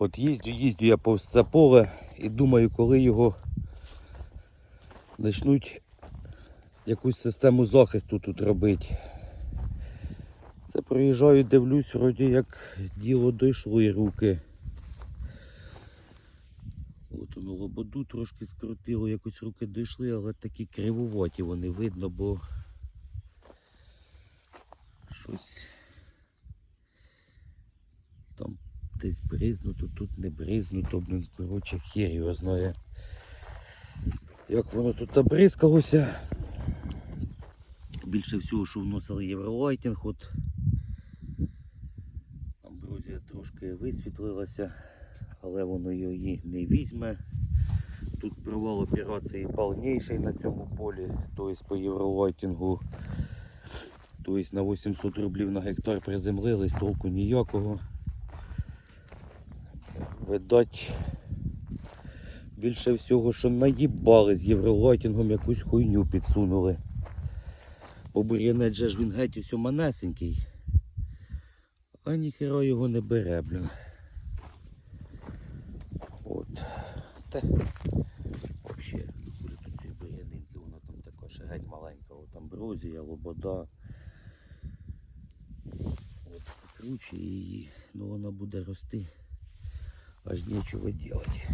От їздю, їздю я повз це поле і думаю, коли його почнуть якусь систему захисту тут робити. Це проїжджаю, дивлюсь, вроді як діло дійшло і руки. От воно лободу трошки скрутило, якось руки дійшли, але такі кривуваті вони видно, бо щось там десь бризнуто, тут не бризнуто, блін, коротше, хер його знає. Як воно тут обризкалося. Більше всього, що вносили євролайтінг, от амброзія трошки висвітлилася, але воно її не візьме. Тут провал операції повніший на цьому полі, тобто по євролайтінгу. Тобто на 800 рублів на гектар приземлились, толку ніякого. Видать, більше всього, що наїбали з євролайтінгом якусь хуйню підсунули. Бо бур'янець же ж він геть усьо манесенький. А ніхера його не бере, блін. От. Та. Вообще, буде тут ці бур'янинки, вона там така ще геть маленька. От амброзія, лобода. От круче її, ну вона буде рости. Аж нічого робити.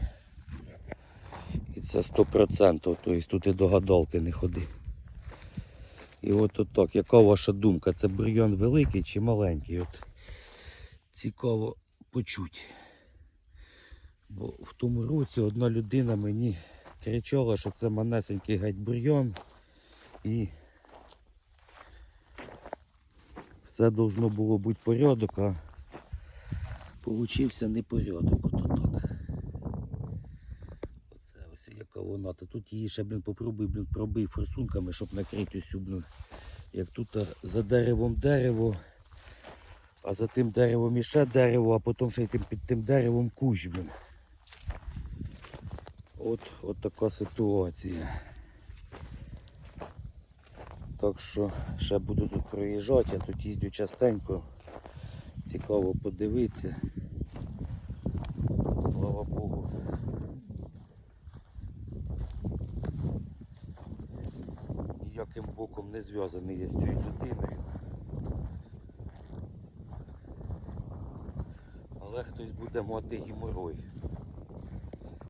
І це 100%, тобто тут і до гадалки не ходи. І от отак, яка ваша думка? Це бур'ян великий чи маленький? От цікаво почути. Бо в тому році одна людина мені кричала, що це манесенький геть бур'ян і все должно було бути порядок, а получився непорядок. Ото так. Оце ось яка вона. Та тут її ще, блін, попробуй, блін, пробий форсунками, щоб накрити усю, блін. Як тут за деревом дерево, а за тим деревом іще дерево, а потім ще й тим, під тим деревом кущ, блін. От, от така ситуація. Так що ще буду тут проїжджати, я тут їздю частенько. Цікаво подивитися. Слава Богу. Ніяким боком не зв'язаний я з цією людиною. Але хтось буде мати геморой.